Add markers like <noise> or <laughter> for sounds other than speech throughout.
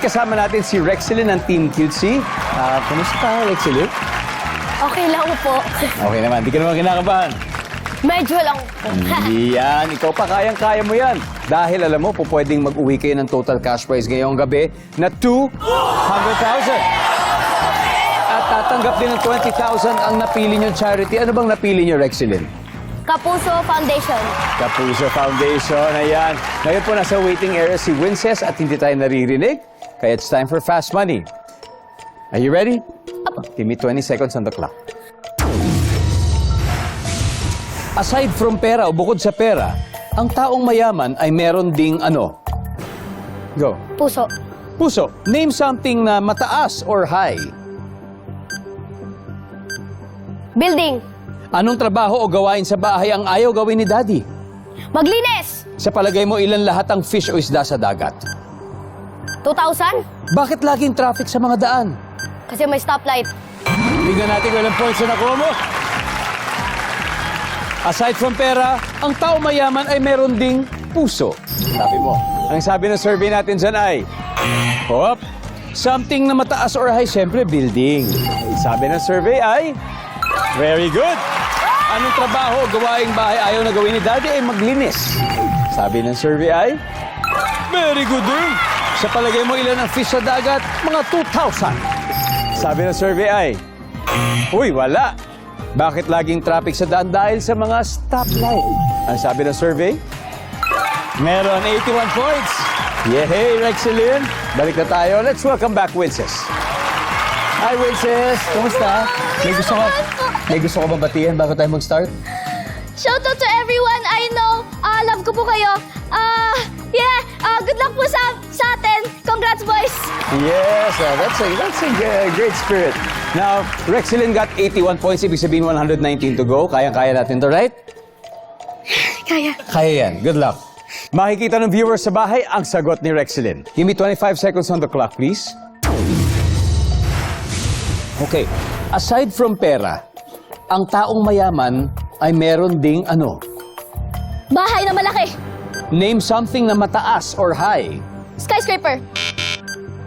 Kasama natin si Rexilin ng Team Cutesy. Ah, kumusta ka, Rexilin? Okay lang po. Okay naman, di ka naman kinakabahan. Medyo lang po. <laughs> Yan, ikaw pa kayang-kaya mo yan. Dahil alam mo, po pwedeng mag-uwi kayo ng total cash prize ngayong gabi na 200,000. At tatanggap din ng 20,000 ang napili niyong charity. Ano bang napili niyo, Rexilin? Kapuso Foundation. Kapuso Foundation, ayan. Ngayon po nasa waiting area si Winces at hindi tayo naririnig. Kaya it's time for Fast Money. Are you ready? Apo. Give me 20 seconds on the clock. Aside from pera o bukod sa pera, ang taong mayaman ay meron ding ano? Go. Puso. Puso, name something na mataas or high. Building. Anong trabaho o gawain sa bahay ang ayaw gawin ni Daddy? Maglinis. Sa palagay mo, ilan lahat ang fish o isda sa dagat? 2,000. Bakit laging traffic sa mga daan? Kasi may stoplight. Tingnan natin kung ilang points na nakuha mo. Aside from pera, ang tao mayaman ay meron ding puso. Sabi mo. Ang sabi ng survey natin dyan ay, Hop, something na mataas or high, siyempre building. Sabi ng survey ay, very good. Anong trabaho gawaing bahay ayaw na gawin ni daddy ay maglinis. Sabi ng survey ay, very good din. Sa palagay mo ilan ang fish sa dagat? Mga 2,000. Sabi ng survey ay, Uy, wala. Bakit laging traffic sa daan dahil sa mga stoplight? Ang sabi ng survey? Meron 81 points. Yehey, Rexilin. Balik na tayo. Let's welcome back Winces. Hi, Winces. Kumusta? May gusto ko, may gusto ko bang batiin bago tayo mag-start? Shout out to everyone I know. Ah, love ko po kayo. Ah, yeah. Ah, good luck po sa sa atin. Congrats, boys. Yes, uh, that's a, that's a g- great spirit. Now, Rexilin got 81 points. Ibig sabihin 119 to go. Kaya-kaya natin to, right? <sighs> Kaya. Kaya yan. Good luck. Makikita ng viewers sa bahay ang sagot ni Rexilin. Give me 25 seconds on the clock, please. Okay. Aside from pera, ang taong mayaman ay meron ding ano? Bahay na malaki. Name something na mataas or high. Skyscraper.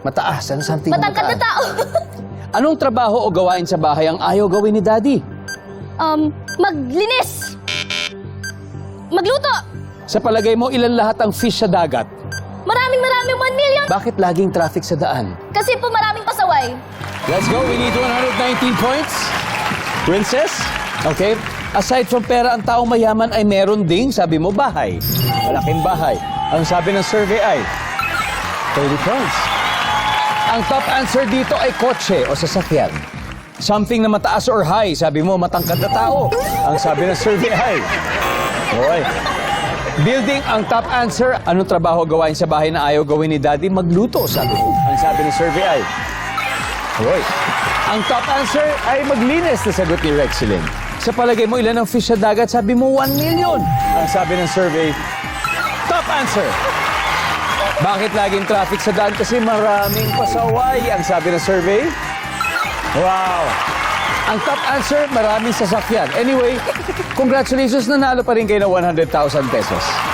Mataas. Ano something Matangkad na mataas? tao. <laughs> Anong trabaho o gawain sa bahay ang ayaw gawin ni Daddy? um, maglinis. Magluto. Sa palagay mo, ilan lahat ang fish sa dagat? Maraming maraming 1 million. Bakit laging traffic sa daan? Kasi po maraming pasaway. Let's go. We need 119 points. Princess? Okay. Aside from pera, ang taong mayaman ay meron ding, sabi mo, bahay. Malaking bahay. Ang sabi ng survey ay 30 points. Ang top answer dito ay kotse o sasakyan. Something na mataas or high, sabi mo, matangkad na tao. Ang sabi ng survey ay... Hoy. Building ang top answer. Anong trabaho gawain sa bahay na ayaw gawin ni Daddy? Magluto, sabi mo. Ang sabi ng survey ay... Hoy. Ang top answer ay maglinis na sagot ni Rexilin. Sa palagay mo, ilan ang fish sa dagat? Sabi mo, 1 million. Ang sabi ng survey, top answer. Bakit laging traffic sa daan? Kasi maraming pasaway. Ang sabi ng survey, wow. Ang top answer, maraming sasakyan. Anyway, congratulations, nanalo pa rin kayo ng 100,000 pesos.